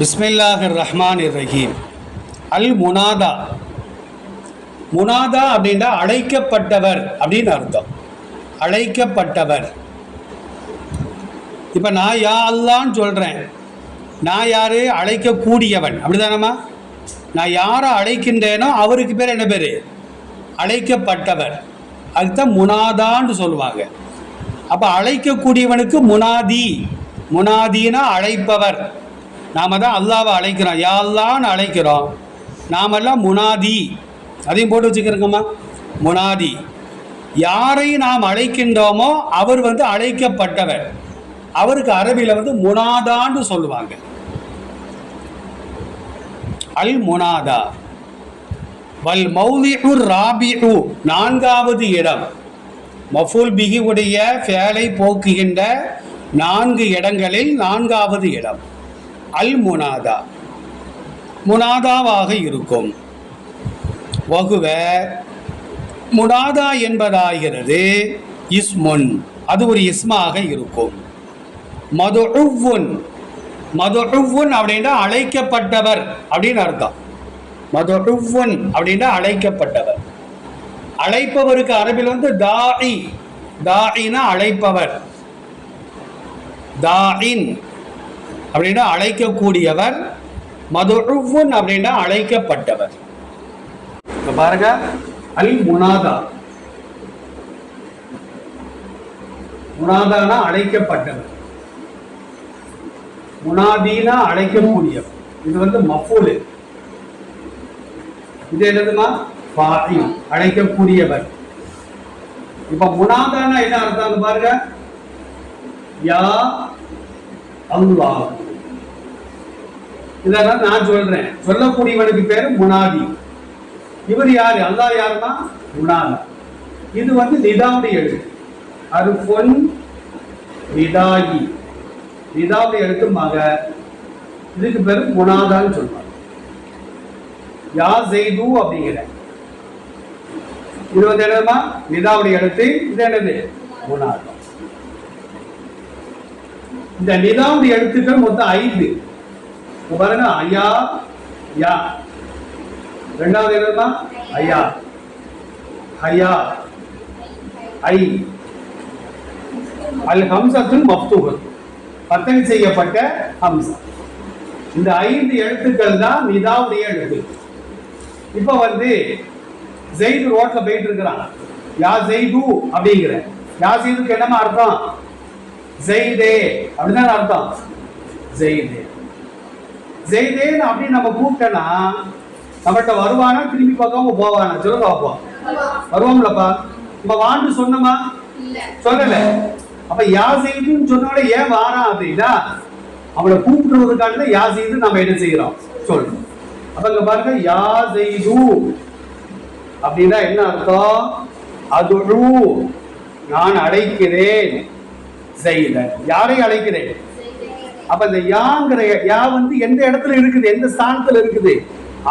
பிஸ்மில்லாஹிர் ரஹ்மான் ரஹீம் அல் முனாதா முனாதா அப்படின்னா அழைக்கப்பட்டவர் அப்படின்னு அர்த்தம். அழைக்கப்பட்டவர். இப்போ நான் யா அல்லான்னு சொல்கிறேன் நான் யார்? அழைக்கக்கூடியவன். அப்படிதானம்மா? நான் யாரை அழைக்கின்றேனோ அவருக்கு பேர் என்ன பேர்? அழைக்கப்பட்டவர். அதுதான் முனாதான்னு சொல்லுவாங்க. அப்போ அழைக்கக்கூடியவனுக்கு முனாதி. முனாதினா அழைப்பவர். நாம் தான் அல்லாவை அழைக்கிறோம். யாழ்லான்னு அழைக்கிறோம். நாமெல்லாம் முனாதி. அதையும் போட்டு வச்சுக்கிறோங்கம்மா. முனாதி. யாரை நாம் அழைக்கின்றோமோ அவர் வந்து அழைக்கப்பட்டவர். அவருக்கு அரபியில் வந்து முனாதான்னு சொல்லுவாங்க. அல் முனாதா. வல் மௌலிஹு ராபிஹு. நான்காவது இடம். மஃபூல் பிகி உடைய ஃபேலை போக்குகின்ற நான்கு இடங்களில் நான்காவது இடம். அல் முனாதா முனாதாவாக இருக்கும். வகுவ முனாதா என்பதாகிறது இஸ்முன். அது ஒரு இஸ்மாக இருக்கும். மதுஉவ்வுன். மதுஉவ்வுன் அப்படின்னா அழைக்கப்பட்டவர் அப்படின்னு அர்த்தம். மதுஉவ்வுன் அப்படின்னா அழைக்கப்பட்டவர். அழைப்பவருக்கு அரபில் வந்து தாஇ. தாயினா அழைப்பவர். தாயின் அப்படின்னா அழைக்கக்கூடியவர் மதுஉவ்வுன் அப்படின்னா அழைக்கப்பட்டவர் இப்போ பாருங்க அல் முனாதா. முனாதானா அழைக்கப்பட்டவர் முனாதீனா அழைக்கக்கூடியவர் இது வந்து மஃபூலு. இது என்னதுமா? பாதி அழைக்கக்கூடியவர் இப்ப முனாதானா என்ன அர்த்தம் பாருங்க? யா அல்லாஹ். இதெல்லாம் நான் சொல்றேன். சொல்லக்கூடியவனுக்கு பேரு முனாதி. இவர் யாரு? அல்லா யாருன்னா? முனாதா. இது வந்து நிதாவுடைய எழுத்து. அது பொன் நிதாயி. நிதாவுடைய எழுத்துமாக இதுக்கு பேரு முனாதான்னு சொல்லுவாங்க யா செய்து அப்படிங்கிற. இது வந்து என்னதுமா? நிதாவுடைய எழுத்து. இது என்னது? முனாதா. இந்த நிதாவுடைய எழுத்துக்கள் மொத்தம் ஐந்து. பாருங்க ஐயா? யா. ரெண்டாவது என்னதுமா ஐயா. ஐயா. ஐ. அல் ஹம்சத்துன் மஃப்தூகல் பத்தனை செய்யப்பட்ட ஹம்சா. இந்த ஐந்து எழுத்துக்கள் தான் நிதாவுடைய எழுத்து. இப்போ வந்து ஜெயிது ரோட்ல போயிட்டு இருக்கிறான் யா ஜெய்து அப்படிங்கிற. யா ஜெய்துக்கு என்னமா அர்த்தம்? ஜெய்தே. அப்படிதான் அர்த்தம்? ஜெய்தே. ஜெய்தேன்னு அப்படி நம்ம கூப்பிட்டோன்னா நம்மகிட்ட வருவானா? திரும்பி பார்க்காம போவானா? சொல்லுங்க பார்ப்போம் வருவோம்லப்பா. நம்ம வாண்டு சொன்னோமா? சொல்லல. அப்ப யா செய்துன்னு சொன்னோட ஏன் வாரான் அப்படின்னா அவளை கூப்பிடுறதுக்காக யா செய்து நம்ம என்ன செய்யறோம்? சொல்றோம் அப்ப இங்க பாருங்க யா செய்து. அப்படின்னா என்ன அர்த்தம்? அதுழு. நான் அழைக்கிறேன் செய்த யாரை அழைக்கிறேன் அப்ப இந்த யாங்கிற யா வந்து எந்த இடத்துல இருக்குது? எந்த ஸ்தானத்துல இருக்குது?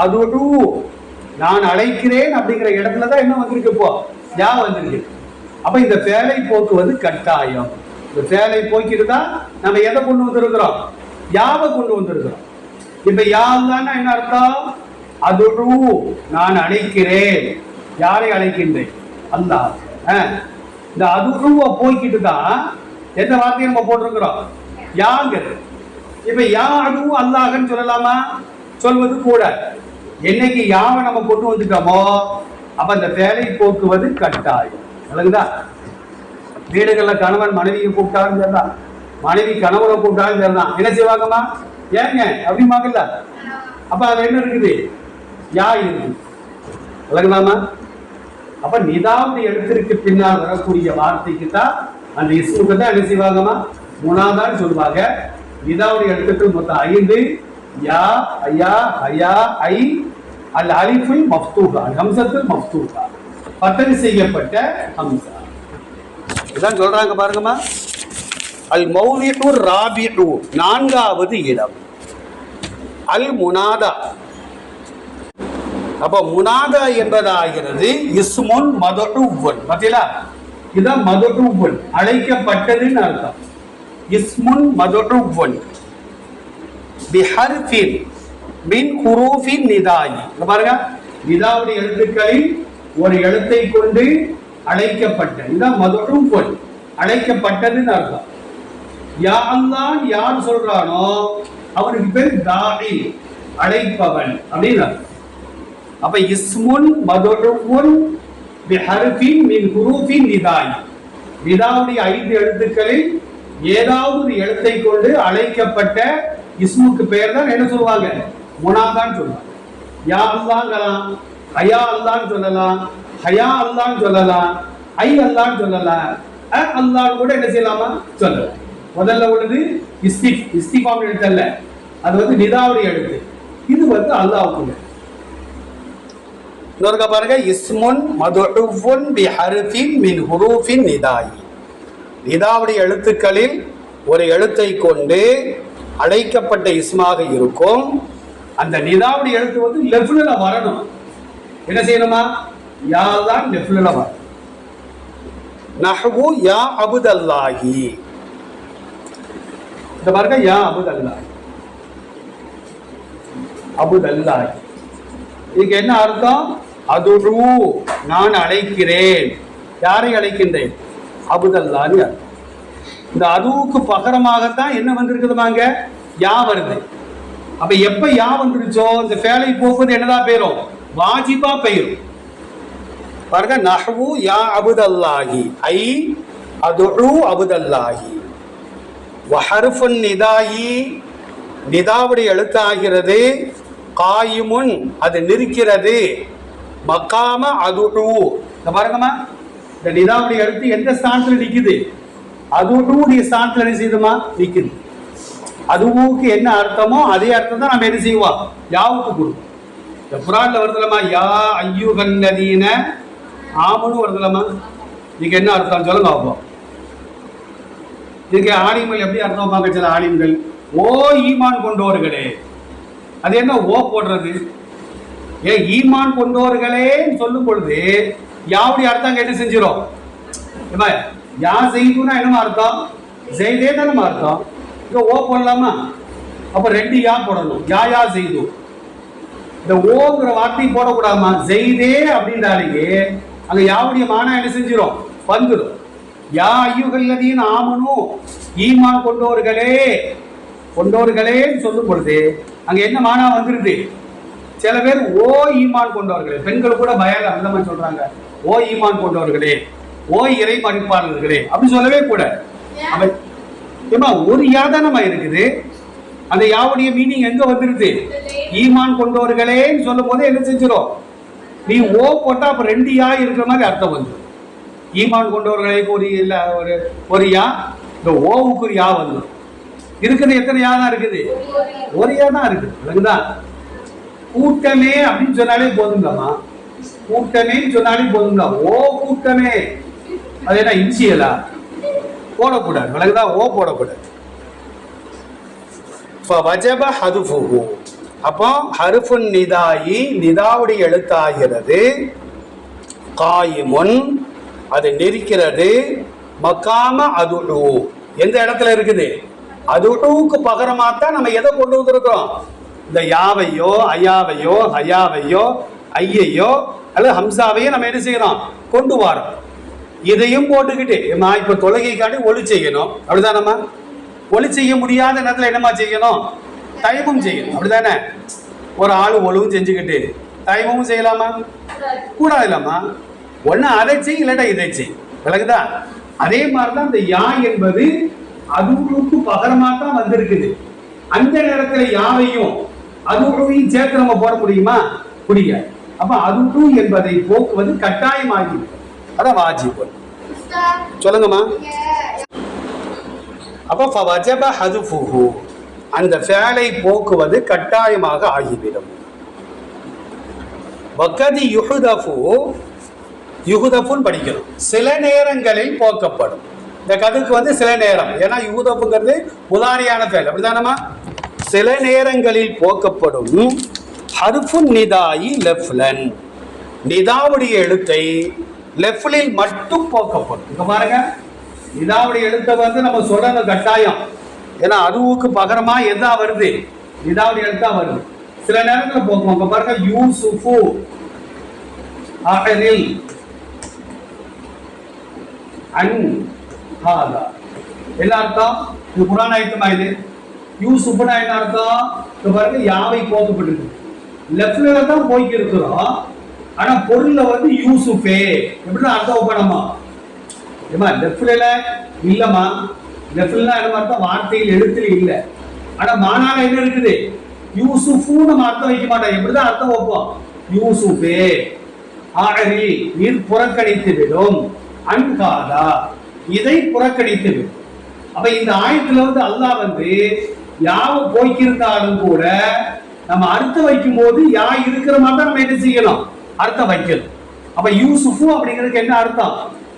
அதோடு நான் அழைக்கிறேன் அப்படிங்கிற இடத்துல தான் என்ன வந்திருக்கு இப்போ. யா வந்திருக்கு. அப்ப இந்த வேலை போக்குவது கட்டாயம். இந்த வேலை போக்கிட்டு தான் நம்ம எதை கொண்டு வந்திருக்கிறோம்? யாவை கொண்டு வந்திருக்கிறோம்? இப்ப யாருன்னா என்ன அர்த்தம்? அதோடு நான் அழைக்கிறேன். யாரை அழைக்கின்றேன்? அல்லா இந்த அதுருவ போய்கிட்டு தான் எந்த வார்த்தையை நம்ம போட்டிருக்கிறோம்? யாங்கிறது. இப்ப யா அல்லாஹன்னு சொல்லலாமா? சொல்வது கூட. என்னைக்கு யாவை நம்ம கொண்டு வந்துட்டோமோ அப்ப அந்த வேலை போக்குவது கட்டாயம். விளங்குதா வீடுகளில் கணவன் மனைவியை கூப்பிட்டாலும் சரிதான். மனைவி கணவனை கூப்பிட்டாலும் சரிதான். என்ன செய்வாங்கம்மா? ஏங்க அப்படிமாங்கல்ல அப்ப அது என்ன இருக்குது? யா இருக்குது. விளங்குதாமா அப்ப நிதாவது எழுத்திற்கு பின்னால் வரக்கூடிய வார்த்தைக்கு தான் அந்த இஸ்முக்கு தான் என்ன செய்வாங்கம்மா? முனாதான் சொல்லுவாங்க. இதாவுடைய எழுத்துக்கள் மொத்தம் ஐந்து. யா ஐயா ஐயா ஐ அல் அலிஃபுல் மஃப்தூகா ஹம்சத்துல் மஃப்தூகா பத்தனி செய்யப்பட்ட ஹம்சா. இதான் சொல்றாங்க பாருங்கம்மா. அல் மௌலிஹு ராபிஹு நான்காவது இடம். அல் முனாதா. அப்ப முனாதா என்பதாகிறது இஸ்முன் மதுஉவன். பார்த்தீங்களா இதான் மதுஉவன். அழைக்கப்பட்டதுன்னு அர்த்தம். இஸ்முன் மதுஉவன் பிஹர்ஃபின் மின் குரூஃபின் நிதாயி. பாருங்க. நிதாவுடைய எழுத்துக்களில் ஒரு எழுத்தை கொண்டு அழைக்கப்பட்ட இதான் மதுரும் பொருள் அழைக்கப்பட்டதுன்னு அர்த்தம். யாழ்தான் யார் சொல்றானோ அவனுக்கு பேர் தாடி அழைப்பவன் அப்படின்னு அர்த்தம். அப்ப இஸ்முன் மதுருன் பிஹர்ஃபின் மின் குரூஃபின் நிதாயி. நிதாவுடைய ஐந்து எழுத்துக்களில் ஏதாவது ஒரு எழுத்தை கொண்டு அழைக்கப்பட்ட இஸ்முக்கு பெயர் தான் என்ன சொல்லுவாங்க? முனாதான் சொல்லுவாங்க. யா அல்லாங்கலாம் ஹயா அல்லான்னு சொல்லலாம் ஹயா அல்லான்னு சொல்லலாம் ஐ அல்லான்னு சொல்லலாம். அல்லான்னு கூட என்ன செய்யலாமா? சொல்லலாம். முதல்ல உள்ளது இஸ்திப் இஸ்திஃபாம் எழுத்து அல்ல அது வந்து நிதாவுடைய எழுத்து. இது வந்து அல்லாவுக்குள்ள இன்னொருக்க பாருங்க இஸ்முன் மதுஉன் பி ஹர்ஃபின் மின் ஹுரூஃபின் நிதாயி. நிதாவுடைய எழுத்துக்களில் ஒரு எழுத்தை கொண்டு அழைக்கப்பட்ட இஸ்மாக இருக்கும். அந்த நிதாவுடைய எழுத்து வந்து லெஃப்டில் வரணும். என்ன செய்யணுமா? யா தான் லெஃப்டில் வரும் நஹ்வு யா அபுதல்லாஹி. இந்த பாருங்க யா அபுதல்லாஹி. அபுதல்லாஹி. இதுக்கு என்ன அர்த்தம்? அதுரு நான் அழைக்கிறேன். யாரை அழைக்கின்றேன்? அபுதல்லாது இந்த அதுவுக்கு பகரமாகத்தான் என்ன வந்திருக்குதுமாங்க யா வருது. அப்ப எப்ப யா வந்துருச்சோ இந்த வேலை போக்குவது என்னதான் பெயரும்? வாஜிபா பெயரும். பாருங்க நஹ்வு யா அபுதல்லாஹி. ஐ அதுரு அபுதல்லாஹி. வஹர்ஃபுன் நிதாயி நிதாவுடைய எழுத்தாகிறது காயுமுன் அது நிற்கிறது. மக்காம அதுரு இந்த பாருங்கம்மா. இந்த நிதாவுடைய கருத்து எந்த ஸ்தானத்துல நிக்குது? அதுடைய ஸ்தானத்தில் என்ன செய்யுதுமா? நிக்குது. அதுவுக்கு என்ன அர்த்தமோ அதே அர்த்தம் தான் நம்ம என்ன செய்வோம்? யாவுக்கு கொடுக்கும் இந்த குரான்ல வருதுலமா யா ஐயுகல்லதீன ஆமனு வருதுலமா இதுக்கு என்ன அர்த்தம் சொல்லுங்க அப்போ இதுக்கு ஆலிம்கள் எப்படி அர்த்தம் பார்க்க சில ஆலிம்கள்? ஓ ஈமான் கொண்டோர்களே. அது என்ன ஓ போடுறது? ஏ ஈமான் கொண்டோர்களேன்னு சொல்லும் பொழுது யாவுடைய அர்த்தம் கேட்டு செஞ்சிடும் இப்போ யா செய்துனா என்னமா அர்த்தம்? செய்தே தானே அர்த்தம். இப்போ ஓ போடலாமா? அப்போ ரெண்டு யா போடணும். யா யா செய்து. இந்த ஓங்கிற வார்த்தை போடக்கூடாதுமா செய்தே அப்படின்றாலேயே அங்கே யாவுடைய மானா என்ன செஞ்சிடும் வந்துடும். யா ஐயுகல்லதீன் ஆமனும் ஈமான் கொண்டோர்களே. கொண்டோர்களேன்னு சொல்லும் பொழுது அங்கே என்ன மானா வந்துருது? சில பேர் ஓ ஈமான் கொண்டவர்களே. பெண்கள் கூட பயம் அந்த மாதிரி சொல்கிறாங்க ஓ ஈமான் கொண்டவர்களே ஓ இறை மறுப்பாளர்களே அப்படி சொல்லவே கூட. ஏமா ஒரு யாதனமா இருக்குது? அந்த யாவுடைய மீனிங் எங்க வந்துருது? ஈமான் கொண்டவர்களேன்னு சொல்லும் போது என்ன செஞ்சிடும் நீ ஓ போட்டா அப்ப ரெண்டு யா இருக்கிற மாதிரி அர்த்தம் வந்து ஈமான் கொண்டவர்களே ஒரு இல்ல ஒரு ஒரு யா இந்த ஓவுக்கு ஒரு யா வந்துடும் இருக்கிறது எத்தனை யா தான் இருக்குது? ஒரு யா. தான் இருக்குது விளங்குதா? கூட்டமே அப்படின்னு சொன்னாலே போதுங்கம்மா கூட்டமேன்னு சொன்னாலே போதுங்களா ஓ கூட்டமே. அது என்ன இன்சியலா போடக்கூடாது. விளக்குதான் ஓ போடக்கூடாது. வஜப ஹதுஃபுஹு அப்போ ஹருஃபுன் நிதாயி நிதாவுடைய எழுத்தாகிறது. காயிமுன் அது நெரிக்கிறது. மக்காம அதுடு எந்த இடத்துல இருக்குது? அதுடுவுக்கு பகரமாக தான் நம்ம எதை கொண்டு வந்திருக்கிறோம்? இந்த யாவையோ ஐயாவையோ ஹயாவையோ ஐயையோ அல்லது ஹம்சாவையோ நம்ம என்ன செய்யறோம்? கொண்டு வரோம். இதையும் போட்டுக்கிட்டு நான் இப்போ தொழுகைக்காண்டி ஒளி செய்யணும். அப்படிதானம்மா ஒளி செய்ய முடியாத நேரத்தில் என்னம்மா செய்யணும்? டைமும் செய்யணும். அப்படிதானே ஒரு ஆள் ஒழுவும் செஞ்சுக்கிட்டு டைமும் செய்யலாமா? கூடாது இல்லாமா ஒன்று அதை செய் இல்லாட்டா இதை செய். விளக்குதா அதே மாதிரி தான் இந்த யா என்பது அதுவுக்கு பகரமாக தான் வந்திருக்குது. அந்த நேரத்தில் யாவையும் அதுகளையும் சேர்த்து நம்ம போட முடியுமா? முடியாது. அப்ப அதுடு என்பதை போக்குவது கட்டாயமாகி அதான் வாஜிப். சொல்லுங்கம்மா. அப்ப ஃபவஜப ஹதுஃபுஹு. அந்த ஃபேலை போக்குவது கட்டாயமாக ஆகிவிடும். வக்கதி யுஹுதஃபு. யுகுதப்புன்னு படிக்கணும். சில நேரங்களில் போக்கப்படும். இந்த கதுக்கு வந்து சில நேரம். ஏன்னா யுகுதப்புங்கிறது உதாரியான ஃபேல். அப்படிதானம்மா சில நேரங்களில் போக்கப்படும். ஹர்ஃபுன் நிதாயி லெஃப்லன். நிதாவுடைய எழுத்தை லெஃப்லில் மட்டும் போக்கப்படும். இங்கே பாருங்க. நிதாவுடைய எழுத்தை வந்து நம்ம சொல்லணும் கட்டாயம். ஏன்னா அதுவுக்கு பகரமா எதா வருது? நிதாவுடைய எழுத்தா வருது. சில நேரத்தில் போகும். அங்க பாருங்க யூசுஃபு அகரில் அன் ஹாதா. என்ன அர்த்தம்? இது குரான் ஆயத்தமா இது? யூசுப்னா என்ன அர்த்தம்? இது பாருங்க யாவை போக்கப்பட்டிருக்கு லெஃப்ட்ல தான் போய்க்கு இருக்கிறோம் ஆனா பொருள்ல வந்து யூசுஃபே. எப்படின்னா அர்த்தம் பண்ணமா ஏமா லெஃப்ட்ல இல்லம்மா. லெஃப்ட்லாம் என்ன அர்த்தம்? வார்த்தையில் எழுத்தில் இல்ல. ஆனா மானால என்ன இருக்குது? யூசுஃபுன்னு நம்ம அர்த்தம் வைக்க மாட்டோம். எப்படிதான் அர்த்தம் வைப்போம்? யூசுஃபே. ஆகரி நீர் புறக்கணித்து விடும். அன்காதா இதை புறக்கணித்து விடும். அப்ப இந்த ஆயத்துல வந்து அல்லாஹ் வந்து யாவ போய்க்கிருந்தாலும் கூட நம்ம அர்த்தம் வைக்கும் போது யா இருக்கிற மாதிரி தான் நம்ம என்ன செய்யணும் அர்த்தம் வைக்கணும். அப்ப யூசுஃபு அப்படிங்கிறதுக்கு என்ன அர்த்தம்?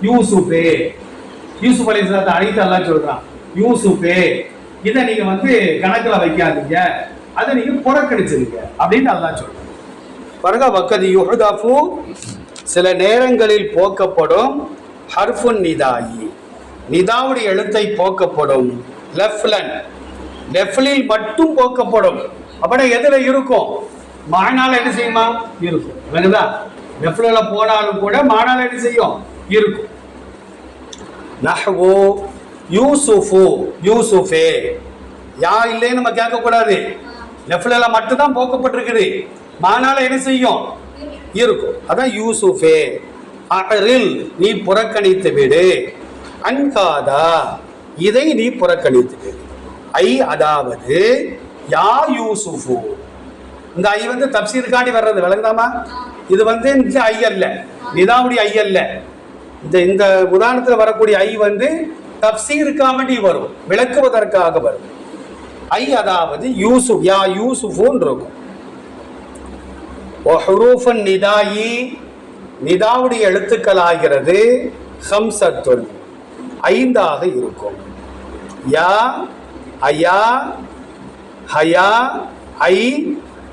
யூசுஃபே. யூசுப் அலி அழைத்து எல்லாம் சொல்றான். யூசுஃபே இதை நீங்க வந்து கணக்கில் வைக்காதீங்க. அதை நீங்க புறக்கணிச்சிருங்க அப்படின்னு அதான் சொல்றேன். பாருங்க வக்கதி யுஹதாஃபு சில நேரங்களில் போக்கப்படும் ஹர்ஃபுன் நிதாயி. நிதாவுடைய எழுத்தை போக்கப்படும். லெஃப்லன். லெஃப்லில் மட்டும் போக்கப்படும். அப்படின்னா எதுல இருக்கும்? மானால் என்ன செய்யுமா? இருக்கும். விளங்குதா நெஃப்ல போனாலும் கூட மானால் என்ன செய்யும்? இருக்கும். நஹ்வு யூசுஃபு யூசுஃபே. யா இல்லைன்னு நம்ம கேட்கக்கூடாது. நெஃப்ல மட்டும்தான் போக்கப்பட்டிருக்குது. மானால என்ன செய்யும்? இருக்கும். அதான் யூசுஃபே. அகரில் நீ புறக்கணித்து விடு. அன்காதா இதை நீ புறக்கணித்து விடு. ஐ அதாவது யா யூசுஃபு. இந்த ஐ வந்து தப்சீருக்காண்டி வர்றது விளங்குதாமா? இது வந்து இந்த ஐ அல்ல. நிதாவுடைய ஐ அல்ல. இந்த இந்த உதாரணத்தில் வரக்கூடிய ஐ வந்து தப்சீருக்காண்டி வரும். விளக்குவதற்காக வரும். ஐ அதாவது யூசுப் யா யூசுஃபுன்னு இருக்கும் ஒஹ்ரூஃபன் நிதாயி. நிதாவுடைய எழுத்துக்கள் ஆகிறது ஹம்சத்துன். ஐந்தாக இருக்கும். யா ஐயா ஹயா ஐ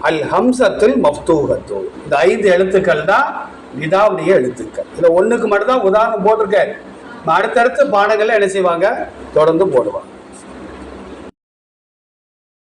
அல் ஹம்சத்துல் மஃப்தூகத்து. இந்த ஐந்து எழுத்துக்கள் தான் நிதாவுடைய எழுத்துக்கள். இதில் ஒன்றுக்கு மட்டும்தான் உதாரணம் போட்டிருக்காரு. அடுத்தடுத்து பாடங்கள்ல என்ன செய்வாங்க? தொடர்ந்து போடுவாங்க.